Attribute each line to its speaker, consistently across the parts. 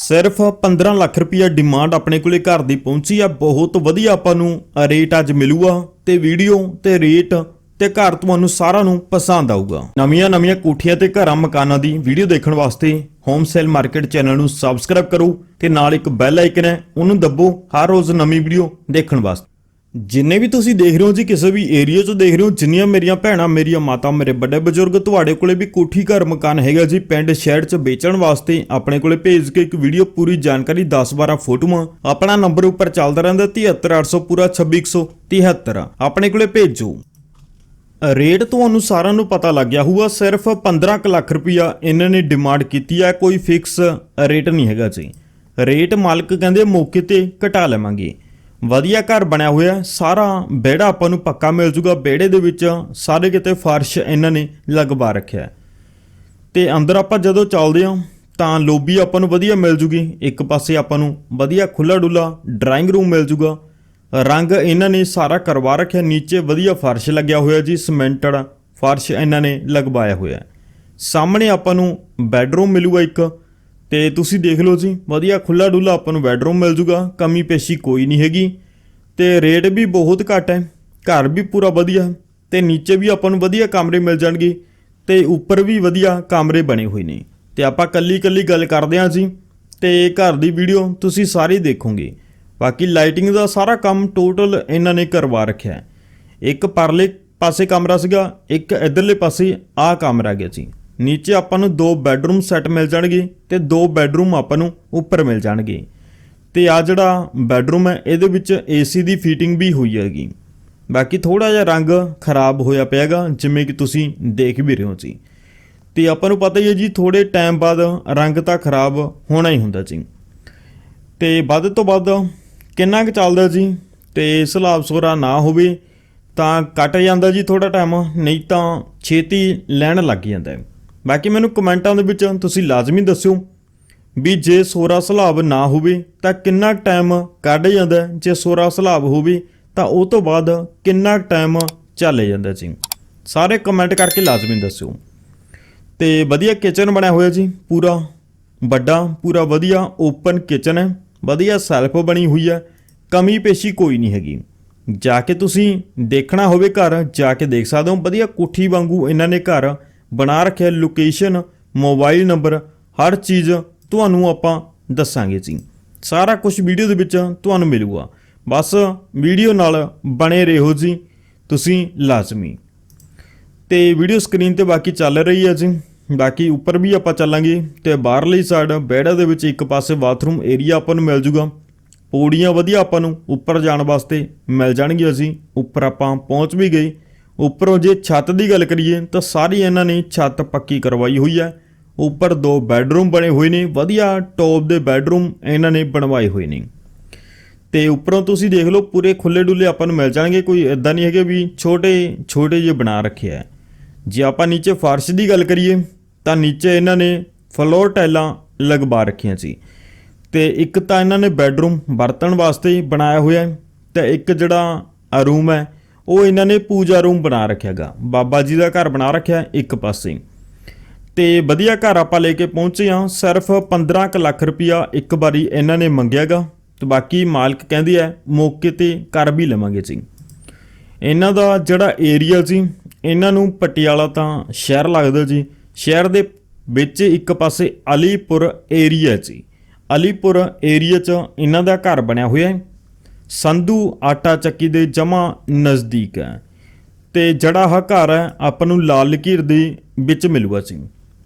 Speaker 1: ਸਿਰਫ 15 ਲੱਖ ਰੁਪਈਆ ਡਿਮਾਂਡ ਆਪਣੇ ਕੋਲੇ ਘਰ ਦੀ ਪਹੁੰਚੀ ਆ। ਬਹੁਤ ਵਧੀਆ ਆਪਾਂ ਨੂੰ ਰੇਟ ਅੱਜ ਮਿਲੂਗਾ ਤੇ ਵੀਡੀਓ ਤੇ ਰੇਟ ਤੇ ਘਰ ਤੁਹਾਨੂੰ ਸਾਰਿਆਂ ਨੂੰ ਪਸੰਦ ਆਊਗਾ। ਨਵੀਆਂ ਨਵੀਆਂ ਕੋਠੀਆਂ ਤੇ ਘਰਾਂ ਮਕਾਨਾਂ ਦੀ ਵੀਡੀਓ ਦੇਖਣ ਵਾਸਤੇ ਹੋਮ ਸੇਲ ਮਾਰਕੀਟ ਚੈਨਲ ਨੂੰ ਸਬਸਕ੍ਰਾਈਬ ਕਰੋ ਤੇ ਨਾਲ ਇੱਕ ਬੈਲ ਆਈਕਨ ਹੈ, ਉਹਨੂੰ ਦੱਬੋ ਹਰ ਰੋਜ਼ ਨਵੀਂ ਵੀਡੀਓ ਦੇਖਣ ਵਾਸਤੇ। ਜਿੰਨੇ ਵੀ ਤੁਸੀਂ ਦੇਖ ਰਹੇ ਹੋ ਜੀ, ਕਿਸੇ ਵੀ ਏਰੀਆ 'ਚ ਦੇਖ ਰਹੇ ਹੋ, ਜਿੰਨੀਆਂ ਮੇਰੀਆਂ ਭੈਣਾਂ, ਮੇਰੀਆਂ ਮਾਤਾ, ਮੇਰੇ ਵੱਡੇ ਬਜ਼ੁਰਗ, ਤੁਹਾਡੇ ਕੋਲੇ ਵੀ ਕੋਠੀ ਘਰ ਮਕਾਨ ਹੈਗਾ ਜੀ, ਪਿੰਡ ਸ਼ਹਿਰ 'ਚ ਵੇਚਣ ਵਾਸਤੇ ਆਪਣੇ ਕੋਲੇ ਭੇਜ ਕੇ ਇੱਕ ਵੀਡੀਓ ਪੂਰੀ ਜਾਣਕਾਰੀ 10-12 ਫੋਟੋਆਂ ਆਪਣਾ ਨੰਬਰ ਉੱਪਰ ਚੱਲਦਾ ਰਹਿੰਦਾ 73800 ਪੂਰਾ 26173 ਆਪਣੇ ਕੋਲੇ ਭੇਜੋ। ਰੇਟ ਤੁਹਾਨੂੰ ਸਾਰਿਆਂ ਨੂੰ ਪਤਾ ਲੱਗ ਗਿਆ ਹੋਊਗਾ, ਸਿਰਫ 15 ਕੁ ਲੱਖ ਰੁਪਇਆ ਇਹਨਾਂ ਨੇ ਡਿਮਾਂਡ ਕੀਤੀ ਹੈ ਕੋਈ ਫਿਕਸ ਰੇਟ ਨਹੀਂ ਹੈਗਾ ਜੀ। ਰੇਟ ਮਾਲਕ ਕਹਿੰਦੇ ਮੌਕੇ ਤੇ ਘਟਾ ਲਵਾਂਗੇ। ਵਧੀਆ ਘਰ ਬਣਿਆ ਹੋਇਆ, ਸਾਰਾ ਵਿਹੜਾ ਆਪਾਂ ਨੂੰ ਪੱਕਾ ਮਿਲ ਜੂਗਾ। ਵਿਹੜੇ ਦੇ ਵਿੱਚ ਸਾਰੇ ਕਿਤੇ ਫਰਸ਼ ਇਹਨਾਂ ਨੇ ਲਗਵਾ ਰੱਖਿਆ। ਹੈ। ਤੇ ਅੰਦਰ ਆਪਾਂ ਜਦੋਂ ਚੱਲਦੇ ਹਾਂ, ਤਾਂ ਲੋਬੀ ਆਪਾਂ ਨੂੰ ਵਧੀਆ ਮਿਲ ਜੂਗੀ। ਇੱਕ ਪਾਸੇ ਆਪਾਂ ਨੂੰ ਵਧੀਆ ਖੁੱਲਾ ਡੁੱਲਾ ਡਰਾਇੰਗ ਰੂਮ ਮਿਲ ਜੂਗਾ। ਰੰਗ ਇਹਨਾਂ ਨੇ ਸਾਰਾ ਕਰਵਾ ਰੱਖਿਆ। ਨੀਚੇ ਵਧੀਆ ਫਰਸ਼ ਲੱਗਿਆ ਹੋਇਆ ਜੀ, ਸਿਮੈਂਟਡ ਫਰਸ਼ ਇਹਨਾਂ ਨੇ ਲਗਵਾਇਆ ਹੋਇਆ। ਸਾਹਮਣੇ ਆਪਾਂ ਨੂੰ ਬੈੱਡਰੂਮ ਮਿਲੂਗਾ ਇੱਕ। ਤੇ ਤੁਸੀਂ ਦੇਖ ਲਓ ਜੀ, ਵਧੀਆ ਖੁੱਲਾ ਡੁੱਲਾ ਆਪਾਂ ਨੂੰ ਬੈੱਡਰੂਮ ਮਿਲ ਜੂਗਾ, ਕਮੀ ਪੇਸ਼ੀ ਕੋਈ ਨਹੀਂ ਹੈਗੀ। ਤੇ ਰੇਟ ਵੀ ਬਹੁਤ ਘੱਟ ਹੈ, ਘਰ ਵੀ ਪੂਰਾ ਵਧੀਆ ਹੈ, ਤੇ ਨੀਚੇ ਵੀ ਆਪਾਂ ਨੂੰ ਵਧੀਆ ਕਮਰੇ ਮਿਲ ਜਾਣਗੇ, ਤੇ ਉੱਪਰ ਵੀ ਵਧੀਆ ਕਮਰੇ ਬਣੇ ਹੋਏ ਨੇ। ਤੇ ਆਪਾਂ ਕੱਲੀ ਕੱਲੀ ਗੱਲ ਕਰਦੇ ਹਾਂ ਜੀ, ਤੇ ਘਰ ਦੀ ਵੀਡੀਓ ਤੁਸੀਂ ਸਾਰੀ ਦੇਖੋਗੇ। ਬਾਕੀ ਲਾਈਟਿੰਗ ਦਾ ਸਾਰਾ ਕੰਮ ਟੋਟਲ ਇਹਨਾਂ ਨੇ ਕਰਵਾ ਰੱਖਿਆ ਹੈ। ਇੱਕ ਪਰਲੇ ਪਾਸੇ ਕਮਰਾ ਸੀਗਾ, ਇੱਕ ਇਧਰਲੇ ਪਾਸੇ ਆ ਕਮਰਾ ਗਿਆ ਜੀ। ਨੀਚੇ ਆਪਾਂ ਨੂੰ ਦੋ ਬੈੱਡਰੂਮ ਸੈੱਟ ਮਿਲ ਜਾਣਗੇ ਤੇ ਦੋ ਬੈੱਡਰੂਮ ਆਪਾਂ ਨੂੰ ਉੱਪਰ ਮਿਲ ਜਾਣਗੇ। ਤੇ ਆ ਜਿਹੜਾ ਬੈੱਡਰੂਮ ਹੈ, ਇਹਦੇ ਵਿੱਚ ਏਸੀ ਦੀ ਫਿਟਿੰਗ ਵੀ ਹੋਈ ਹੈਗੀ। ਬਾਕੀ ਥੋੜਾ ਜਿਹਾ ਰੰਗ ਖਰਾਬ ਹੋਇਆ ਪਿਆਗਾ, ਜਿਵੇਂ ਕਿ ਤੁਸੀਂ ਦੇਖ ਵੀ ਰਹੇ ਹੋ ਜੀ। ਤੇ ਆਪਾਂ ਨੂੰ ਪਤਾ ਹੀ ਹੈ ਜੀ ਥੋੜੇ ਟਾਈਮ ਬਾਅਦ ਰੰਗ ਤਾਂ ਖਰਾਬ ਹੋਣਾ ਹੀ ਹੁੰਦਾ ਜੀ। ਤੇ ਵੱਧ ਤੋਂ ਵੱਧ ਕਿੰਨਾ ਕੁ ਚੱਲਦਾ ਜੀ? ਤੇ ਸਲਾਬ ਸੋਰਾ ਨਾ ਹੋਵੇ ਤਾਂ ਕੱਟ ਜਾਂਦਾ ਜੀ ਥੋੜਾ ਟਾਈਮ, ਨਹੀਂ ਤਾਂ ਛੇਤੀ ਲੈਣ ਲੱਗ ਜਾਂਦਾ ਹੈ। ਬਾਕੀ ਮੈਨੂੰ ਕਮੈਂਟਾਂ ਦੇ ਵਿੱਚ ਤੁਸੀਂ ਲਾਜ਼ਮੀ ਦੱਸਿਓ ਵੀ ਜੇ ਸੋਰਾ ਸਲਾਬ ਨਾ ਹੋਵੇ ਤਾਂ ਕਿੰਨਾ ਟਾਈਮ ਕੱਢ ਜਾਂਦਾ ਜੇ ਸੋਰਾ ਸਲਾਬ ਹੋਵੇ ਤਾਂ ਉਹ ਤੋਂ ਬਾਅਦ ਕਿੰਨਾ ਟਾਈਮ ਚੱਲ ਜਾਂਦਾ ਜੀ? ਸਾਰੇ ਕਮੈਂਟ ਕਰਕੇ ਲਾਜ਼ਮੀ ਦੱਸਿਓ। ਤੇ ਵਧੀਆ ਕਿਚਨ ਬਣਿਆ ਹੋਇਆ ਜੀ, ਪੂਰਾ ਵੱਡਾ, ਪੂਰਾ ਵਧੀਆ ਓਪਨ ਕਿਚਨ ਹੈ। ਵਧੀਆ ਸੈਲਫ ਬਣੀ ਹੋਈ ਹੈ, ਕਮੀ ਪੇਸ਼ੀ ਕੋਈ ਨਹੀਂ ਹੈਗੀ। ਜਾ ਕੇ ਤੁਸੀਂ ਦੇਖਣਾ ਹੋਵੇ ਘਰ, ਜਾ ਕੇ ਦੇਖ ਸਕਦੇ ਹੋ। ਵਧੀਆ ਕੋਠੀ ਵਾਂਗੂ ਇਹਨਾਂ ਨੇ ਘਰ ਬਣਾ ਰੱਖਿਆ ਲੋਕੇਸ਼ਨ ਮੋਬਾਈਲ ਨੰਬਰ ਹਰ ਚੀਜ਼ ਤੁਹਾਨੂੰ ਆਪਾਂ ਦੱਸਾਂਗੇ ਜੀ। ਸਾਰਾ ਕੁਝ ਵੀਡੀਓ ਦੇ ਵਿੱਚ ਤੁਹਾਨੂੰ ਮਿਲੂਗਾ। ਬਸ ਵੀਡੀਓ ਨਾਲ ਬਣੇ ਰਹੋ ਜੀ, ਤੁਸੀਂ ਲਾਜ਼ਮੀ। ਤੇ ਵੀਡੀਓ ਸਕਰੀਨ ਤੇ ਬਾਕੀ ਚੱਲ ਰਹੀ ਹੈ ਜੀ। ਬਾਕੀ ਉੱਪਰ ਵੀ ਆਪਾਂ ਚੱਲਾਂਗੇ ਤੇ ਬਾਹਰਲੀ ਸਾਈਡ ਬੈੜਾ ਦੇ ਵਿੱਚ ਇੱਕ ਪਾਸੇ ਬਾਥਰੂਮ ਏਰੀਆ ਆਪਾਂ ਨੂੰ ਮਿਲ ਜੂਗਾ। ਪੌੜੀਆਂ ਵਧੀਆ ਆਪਾਂ ਨੂੰ ਉੱਪਰ ਜਾਣ ਵਾਸਤੇ ਮਿਲ ਜਾਣਗੀਆਂ ਜੀ। ਉੱਪਰ ਆਪਾਂ ਪਹੁੰਚ ਵੀ ਗਏ। ਉੱਪਰੋਂ ਜੇ ਛੱਤ ਦੀ ਗੱਲ ਕਰੀਏ ਤਾਂ ਸਾਰੀ ਇਹਨਾਂ ਨੇ ਛੱਤ ਪੱਕੀ ਕਰਵਾਈ ਹੋਈ ਹੈ। ਉੱਪਰ ਦੋ ਬੈੱਡਰੂਮ ਬਣੇ ਹੋਏ ਨੇ, ਵਧੀਆ ਟੌਪ ਦੇ ਬੈੱਡਰੂਮ ਇਹਨਾਂ ਨੇ ਬਣਵਾਏ ਹੋਏ ਨੇ। ਤੇ ਉੱਪਰੋਂ ਤੁਸੀਂ ਦੇਖ ਲਓ ਪੂਰੇ ਖੁੱਲੇ ਡੁੱਲੇ ਆਪਾਂ ਨੂੰ ਮਿਲ ਜਾਣਗੇ, ਕੋਈ ਇਦਾਂ ਨਹੀਂ ਹੈਗੇ ਵੀ ਛੋਟੇ ਛੋਟੇ ਜਿਹੇ ਬਣਾ ਰੱਖਿਆ ਹੈ। ਜੇ ਆਪਾਂ ਨੀਚੇ ਫਰਸ਼ ਦੀ ਗੱਲ ਕਰੀਏ ਤਾਂ ਨੀਚੇ ਇਹਨਾਂ ਨੇ ਫਲੋਰ ਟਾਈਲਾਂ ਲਗਵਾ ਰੱਖੀਆਂ ਸੀ। ਤੇ ਇੱਕ ਤਾਂ ਇਹਨਾਂ ਨੇ ਬੈੱਡਰੂਮ ਵਰਤਣ ਵਾਸਤੇ ਬਣਾਇਆ ਹੋਇਆ ਹੈ ਤੇ ਇੱਕ ਜਿਹੜਾ ਰੂਮ ਹੈ ਉਹ ਇਹਨਾਂ ਨੇ ਪੂਜਾ ਰੂਮ ਬਣਾ ਰੱਖਿਆਗਾ। ਬਾਬਾ ਜੀ ਦਾ ਘਰ ਬਣਾ ਰੱਖਿਆ ਇੱਕ ਪਾਸੇ। ਤੇ ਵਧੀਆ ਘਰ ਆਪਾਂ ਲੈ ਕੇ ਪਹੁੰਚੇ ਹਾਂ। ਸਿਰਫ 15 ਕੁ ਲੱਖ ਰੁਪਇਆ ਇੱਕ ਵਾਰੀ ਇਹਨਾਂ ਨੇ ਮੰਗਿਆਗਾ। ਤੇ ਬਾਕੀ ਮਾਲਕ ਕਹਿੰਦੀ ਹੈ ਮੌਕੇ ਤੇ ਕਰ ਵੀ ਲਵਾਂਗੇ ਜੀ। ਇਹਨਾਂ ਦਾ ਜਿਹੜਾ ਏਰੀਆ ਜੀ, ਇਹਨਾਂ ਨੂੰ ਪਟਿਆਲਾ ਤਾਂ ਸ਼ਹਿਰ ਲੱਗਦਾ ਜੀ। ਸ਼ਹਿਰ ਦੇ ਵਿੱਚ ਇੱਕ ਪਾਸੇ ਅਲੀਪੁਰ ਏਰੀਆ ਜੀ। ਅਲੀਪੁਰ ਏਰੀਆ 'ਚ ਇਹਨਾਂ ਦਾ ਘਰ ਬਣਿਆ ਹੋਇਆ ਹੈ। ਸੰਧੂ ਆਟਾ ਚੱਕੀ ਦੇ ਜਮਾ ਨਜ਼ਦੀਕ ਹੈ ਤੇ ਜਿਹੜਾ ਆਹ ਘਰ ਹੈ, ਆਪਾਂ ਨੂੰ ਲਾਲ ਲਕੀਰ ਦੇ ਵਿੱਚ ਮਿਲੂਗਾ ਸੀ।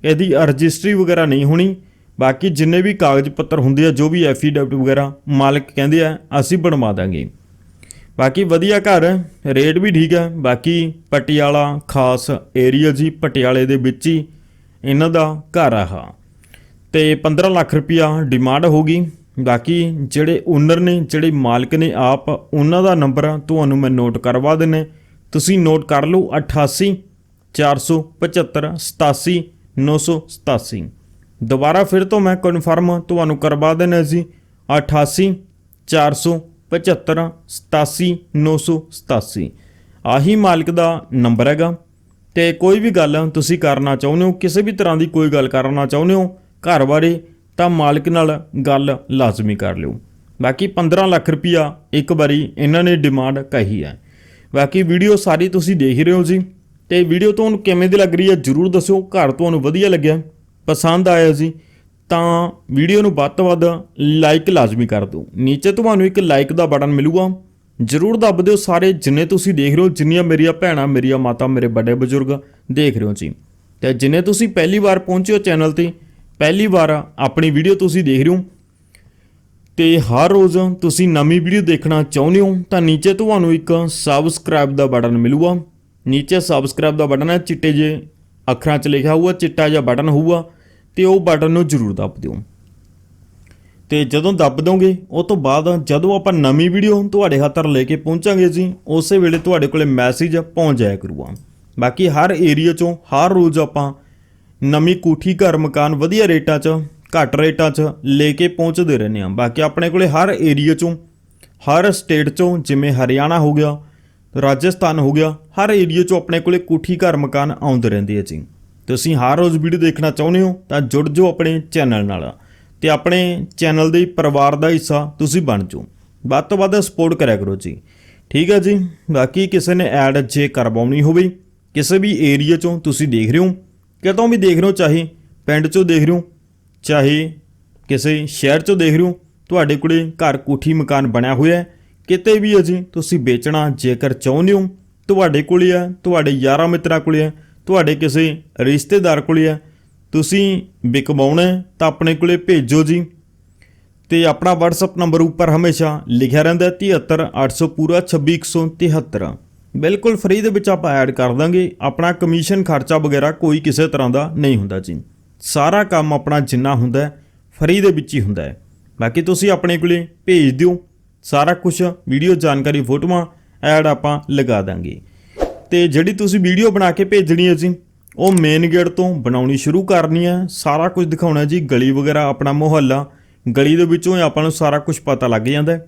Speaker 1: ਇਹਦੀ ਰਜਿਸਟਰੀ ਵਗੈਰਾ ਨਹੀਂ ਹੋਣੀ, ਬਾਕੀ ਜਿੰਨੇ ਵੀ ਕਾਗਜ਼ ਪੱਤਰ ਹੁੰਦੇ ਆ, ਜੋ ਵੀ ਐਫੀਡੈਵਿਟ ਵਗੈਰਾ ਮਾਲਕ ਕਹਿੰਦੇ ਆ, ਅਸੀਂ ਬਣਵਾ ਦਾਂਗੇ। ਬਾਕੀ ਵਧੀਆ ਘਰ ਹੈ, ਰੇਟ ਵੀ ਠੀਕ ਹੈ, ਬਾਕੀ ਪਟਿਆਲਾ ਖਾਸ ਏਰੀਆ ਜੀ, ਪਟਿਆਲੇ ਦੇ ਵਿੱਚ ਹੀ ਇਹਨਾਂ ਦਾ ਘਰ ਆ ਆਹ। ਤੇ 15 ਲੱਖ ਰੁਪਇਆ ਡਿਮਾਂਡ ਹੋਗੀ ਬਾਕੀ ਜਿਹੜੇ ਓਨਰ ਨੇ, ਜਿਹੜੇ ਮਾਲਕ ਨੇ ਆਪ, ਉਹਨਾਂ ਦਾ ਨੰਬਰ ਤੁਹਾਨੂੰ ਮੈਂ ਨੋਟ ਕਰਵਾ ਦਿੰਨੇ ਤੁਸੀਂ ਨੋਟ ਕਰ ਲਓ 88 475 87 987 ਦੁਬਾਰਾ ਫਿਰ ਤੋਂ ਮੈਂ ਕਨਫਰਮ ਤੁਹਾਨੂੰ ਕਰਵਾ ਦੇਣਾ ਜੀ 88 475 87 987 ਆਹੀ ਮਾਲਕ ਦਾ ਨੰਬਰ ਹੈਗਾ। ਤੇ ਕੋਈ ਵੀ ਗੱਲ ਤੁਸੀਂ ਕਰਨਾ ਚਾਹੁੰਦੇ ਹੋ, ਕਿਸੇ ਵੀ ਤਰ੍ਹਾਂ ਦੀ ਕੋਈ ਗੱਲ ਕਰਨਾ ਚਾਹੁੰਦੇ ਹੋ, ਘਰ ਬਾਰੇ ਤਾਂ ਮਾਲਕ ਨਾਲ ਗੱਲ ਲਾਜ਼ਮੀ ਕਰ ਲਿਓ। ਬਾਕੀ 15 ਲੱਖ ਰੁਪਇਆ ਇੱਕ ਵਾਰੀ ਇਹਨਾਂ ਨੇ ਡਿਮਾਂਡ ਕਹੀ ਹੈ। ਬਾਕੀ ਵੀਡੀਓ ਸਾਰੀ ਤੁਸੀਂ ਦੇਖ ਰਹੇ ਹੋ ਜੀ। ਤੇ ਵੀਡੀਓ ਤੁਹਾਨੂੰ ਕਿਵੇਂ ਦੀ ਲੱਗ ਰਹੀ ਹੈ ਜਰੂਰ ਦੱਸਿਓ। ਘਰ ਤੁਹਾਨੂੰ ਵਧੀਆ ਲੱਗਿਆ। ਪਸੰਦ ਆਇਆ ਜੀ। ਤਾਂ ਵੀਡੀਓ ਨੂੰ ਵੱਧ ਤੋਂ ਵੱਧ ਲਾਈਕ ਲਾਜ਼ਮੀ ਕਰ ਦਿਓ। ਨੀਚੇ ਤੁਹਾਨੂੰ ਇੱਕ ਲਾਈਕ ਦਾ ਬਟਨ ਮਿਲੂਗਾ। ਜਰੂਰ ਦੱਬ ਦਿਓ ਸਾਰੇ ਜਿੰਨੇ ਤੁਸੀਂ ਦੇਖ ਰਹੇ ਹੋ। ਜਿੰਨੀਆਂ ਮੇਰੀਆਂ ਭੈਣਾਂ, ਮੇਰੀਆਂ ਮਾਤਾ, ਮੇਰੇ ਵੱਡੇ ਬਜ਼ੁਰਗ ਦੇਖ ਰਹੇ ਹੋ ਜੀ। ਤੇ ਜਿੰਨੇ ਤੁਸੀਂ ਪਹਿਲੀ ਵਾਰ ਪਹੁੰਚੇ ਹੋ ਚੈਨਲ ਤੇ ਪਹਿਲੀ ਵਾਰ ਆਪਣੀ ਵੀਡੀਓ ਤੁਸੀਂ ਦੇਖ ਰਹੇ ਹੋ ਤੇ ਹਰ ਰੋਜ਼ ਤੁਸੀਂ ਨਵੀਂ ਵੀਡੀਓ ਦੇਖਣਾ ਚਾਹੁੰਦੇ ਹੋ ਤਾਂ ਨੀਚੇ ਤੁਹਾਨੂੰ ਇੱਕ ਸਬਸਕ੍ਰਾਈਬ ਦਾ ਬਟਨ ਮਿਲੂਗਾ। ਨੀਚੇ ਸਬਸਕ੍ਰਾਈਬ ਦਾ ਬਟਨ ਹੈ, ਚਿੱਟੇ ਜੇ ਅੱਖਰਾਂ 'ਚ ਲਿਖਿਆ ਹੋਊਗਾ, ਚਿੱਟਾ ਜਿਹਾ ਬਟਨ ਹੋਊਗਾ ਤੇ ਉਹ ਬਟਨ ਨੂੰ ਜ਼ਰੂਰ ਦੱਬ ਦਿਓ। ਤੇ ਜਦੋਂ ਦੱਬ ਦੋਗੇ, ਉਹ ਤੋਂ ਬਾਅਦ ਜਦੋਂ ਆਪਾਂ ਨਵੀਂ ਵੀਡੀਓ ਤੁਹਾਡੇ ਖਾਤਰ ਲੈ ਕੇ ਪਹੁੰਚਾਂਗੇ ਜੀ, ਉਸੇ ਵੇਲੇ ਤੁਹਾਡੇ ਕੋਲੇ ਮੈਸੇਜ ਪਹੁੰਚ ਜਾਇਆ ਕਰੂਗਾ। ਬਾਕੀ ਹਰ ਏਰੀਆ ਚੋਂ, ਹਰ ਰੋਜ਼ ਆਪਾਂ ਨਵੀਂ ਕੋਠੀ, ਘਰ, ਮਕਾਨ ਵਧੀਆ ਰੇਟਾਂ 'ਚ, ਘੱਟ ਰੇਟਾਂ 'ਚ ਲੈ ਕੇ ਪਹੁੰਚਦੇ ਰਹਿੰਦੇ ਹਾਂ। ਬਾਕੀ ਆਪਣੇ ਕੋਲੇ ਹਰ ਏਰੀਆ ਚੋਂ, ਹਰ ਸਟੇਟ ਚੋਂ, ਜਿਵੇਂ ਹਰਿਆਣਾ ਹੋ ਗਿਆ, ਰਾਜਸਥਾਨ ਹੋ ਗਿਆ, ਹਰ ਏਰੀਆ ਚੋਂ ਆਪਣੇ ਕੋਲੇ ਕੋਠੀ, ਘਰ, ਮਕਾਨ ਆਉਂਦੇ ਰਹਿੰਦੇ ਆ ਜੀ। ਤੁਸੀਂ ਹਰ ਰੋਜ਼ ਵੀਡੀਓ ਦੇਖਣਾ ਚਾਹੁੰਦੇ ਹੋ, ਤਾਂ ਜੁੜ ਜਾਓ ਆਪਣੇ ਚੈਨਲ ਨਾਲ। ਤੇ ਆਪਣੇ ਚੈਨਲ ਦੇ ਪਰਿਵਾਰ ਦਾ ਹਿੱਸਾ ਤੁਸੀਂ ਬਣ ਜਾਓ। ਵੱਧ ਤੋਂ ਵੱਧ ਸਪੋਰਟ ਕਰਿਆ ਕਰੋ ਜੀ। ਠੀਕ ਹੈ ਜੀ? ਬਾਕੀ ਕਿਸੇ ਨੇ ਐਡ ਜੇ ਕਰਵਾਉਣੀ ਹੋਵੇ, ਕਿਸੇ ਵੀ ਏਰੀਆ ਚੋਂ ਤੁਸੀਂ ਦੇਖ ਰਹੇ ਹੋ ਕਿਤੋਂ ਵੀ ਦੇਖ ਰਹੇ ਹੋ, ਚਾਹੇ ਪਿੰਡ ਚੋਂ ਦੇਖ ਰਹੇ ਹੋ, ਚਾਹੇ ਕਿਸੇ ਸ਼ਹਿਰ ਚੋਂ ਦੇਖ ਰਹੇ ਹੋ, ਤੁਹਾਡੇ ਕੋਲੇ ਘਰ ਕੋਠੀ ਮਕਾਨ ਬਣਿਆ ਹੋਇਆ ਹੈ, ਕਿਤੇ ਵੀ ਹੈ ਜੀ ਤੁਸੀਂ ਵੇਚਣਾ ਜੇਕਰ ਚਾਹੁੰਦੇ ਹੋ, ਤੁਹਾਡੇ ਕੋਲੇ ਹੈ ਤੁਹਾਡੇ ਯਾਰਾਂ ਮਿੱਤਰਾਂ ਕੋਲੇ ਹੈ ਤੁਹਾਡੇ ਕਿਸੇ ਰਿਸ਼ਤੇਦਾਰ ਕੋਲੇ ਹੈ ਤੁਸੀਂ ਵਿਕਵਾਉਣਾ ਤਾਂ ਆਪਣੇ ਕੋਲੇ ਭੇਜੋ ਜੀ। ਤੇ ਆਪਣਾ WhatsApp ਨੰਬਰ ਉੱਪਰ ਹਮੇਸ਼ਾ ਲਿਖਿਆ ਰਹਿੰਦਾ ਹੈ 73800 ਪੂਰਾ 26173 ਬਿਲਕੁਲ ਫ੍ਰੀ ਦੇ ਵਿੱਚ ਆਪਾਂ ਐਡ ਕਰ ਦਾਂਗੇ। ਆਪਣਾ ਕਮਿਸ਼ਨ ਖਰਚਾ ਵਗੈਰਾ ਕੋਈ ਕਿਸੇ ਤਰ੍ਹਾਂ ਦਾ ਨਹੀਂ ਹੁੰਦਾ ਜੀ। ਸਾਰਾ ਕੰਮ ਆਪਣਾ ਜਿੰਨਾ ਹੁੰਦਾ ਫ੍ਰੀ ਦੇ ਵਿੱਚ ਹੀ ਹੁੰਦਾ ਹੈ। ਬਾਕੀ ਤੁਸੀਂ ਆਪਣੇ ਕੋਲੇ ਭੇਜ ਦਿਓ। ਸਾਰਾ ਕੁਝ ਵੀਡੀਓ ਜਾਣਕਾਰੀ ਫੋਟੋਆਂ ਐਡ ਆਪਾਂ ਲਗਾ ਦਾਂਗੇ। ਤੇ ਜਿਹੜੀ ਤੁਸੀਂ ਵੀਡੀਓ ਬਣਾ ਕੇ ਭੇਜਣੀ ਹੈ ਜੀ, ਉਹ ਮੇਨ ਗੇਟ ਤੋਂ ਬਣਾਉਣੀ ਸ਼ੁਰੂ ਕਰਨੀ ਹੈ। ਸਾਰਾ ਕੁਝ ਦਿਖਾਉਣਾ ਜੀ, ਗਲੀ ਵਗੈਰਾ ਆਪਣਾ ਮੁਹੱਲਾ। ਗਲੀ ਦੇ ਵਿੱਚੋਂ ਹੀ ਆਪਾਂ ਨੂੰ ਸਾਰਾ ਕੁਝ ਪਤਾ ਲੱਗ ਜਾਂਦਾ ਹੈ।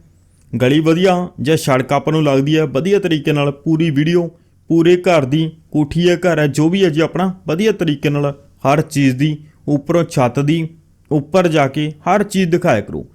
Speaker 1: ਗਲੀ ਵਧੀਆ ਜਾਂ ਸੜਕ ਆਪਾਂ ਨੂੰ ਲੱਗਦੀ ਹੈ, ਵਧੀਆ ਤਰੀਕੇ ਨਾਲ ਪੂਰੀ ਵੀਡੀਓ ਪੂਰੇ ਘਰ ਦੀ ਕੋਠੀ ਹੈ, ਘਰ ਹੈ, ਜੋ ਵੀ ਹੈ ਜੀ ਆਪਣਾ, ਵਧੀਆ ਤਰੀਕੇ ਨਾਲ ਹਰ ਚੀਜ਼ ਦੀ, ਉੱਪਰੋਂ ਛੱਤ ਦੀ, ਉੱਪਰ ਜਾ ਕੇ ਹਰ ਚੀਜ਼ ਦਿਖਾਇਆ ਕਰੋ।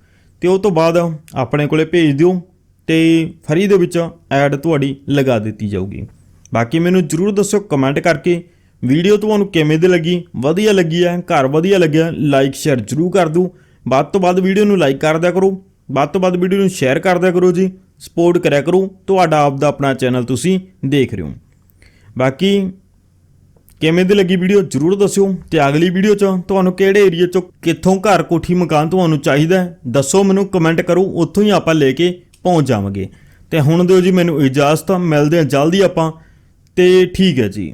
Speaker 1: ਤੇ ਉਹ ਤੋਂ ਬਾਅਦ ਆਪਣੇ ਕੋਲੇ ਭੇਜ ਦਿਓ ਤੇ ਫਰੀ ਦੇ ਵਿੱਚ ਐਡ ਤੁਹਾਡੀ ਲਗਾ ਦਿੱਤੀ ਜਾਊਗੀ। ਬਾਕੀ ਮੈਨੂੰ ਜਰੂਰ ਦੱਸਿਓ ਕਮੈਂਟ ਕਰਕੇ ਵੀਡੀਓ ਤੁਹਾਨੂੰ ਕਿਵੇਂ ਦੀ ਲੱਗੀ, ਵਧੀਆ ਲੱਗੀ ਹੈ, ਘਰ ਵਧੀਆ ਲੱਗਿਆ ਲਾਈਕ ਸ਼ੇਅਰ ਜਰੂਰ ਕਰ ਦਿਓ। ਬਾਅਦ ਤੋਂ ਵੱਧ ਵੀਡੀਓ ਨੂੰ ਲਾਈਕ ਕਰ ਦਿਆ ਕਰੋ। ਵੱਧ ਤੋਂ ਵੱਧ ਵੀਡੀਓ ਨੂੰ ਸ਼ੇਅਰ ਕਰ ਦਿਆ ਕਰੋ ਜੀ ਸਪੋਰਟ ਕਰਿਆ ਕਰੋ, ਤੁਹਾਡਾ ਆਪ ਦਾ ਆਪਣਾ ਚੈਨਲ ਤੁਸੀਂ ਦੇਖ ਰਹੇ ਹੋ। ਬਾਕੀ, ਕਿਵੇਂ ਦੀ ਲੱਗੀ ਵੀਡੀਓ ਜਰੂਰ ਦੱਸਿਓ ਤੇ ਅਗਲੀ ਵੀਡੀਓ 'ਚ ਤੁਹਾਨੂੰ ਕਿਹੜੇ ਏਰੀਆ 'ਚੋਂ ਕਿੱਥੋਂ ਘਰ ਕੋਠੀ ਮਕਾਨ ਤੁਹਾਨੂੰ ਚਾਹੀਦਾ ਦੱਸੋ ਮੈਨੂੰ ਕਮੈਂਟ ਕਰੋ, ਉੱਥੋਂ ਹੀ ਆਪਾਂ ਲੈ ਕੇ ਪਹੁੰਚ ਜਾਵਾਂਗੇ। ਤੇ ਹੁਣ ਦਿਓ ਜੀ ਮੈਨੂੰ ਇਜਾਜ਼ਤ, ਮਿਲਦੇ ਹਾਂ ਜਲਦੀ ਆਪਾਂ, ਤੇ ਠੀਕ ਹੈ ਜੀ।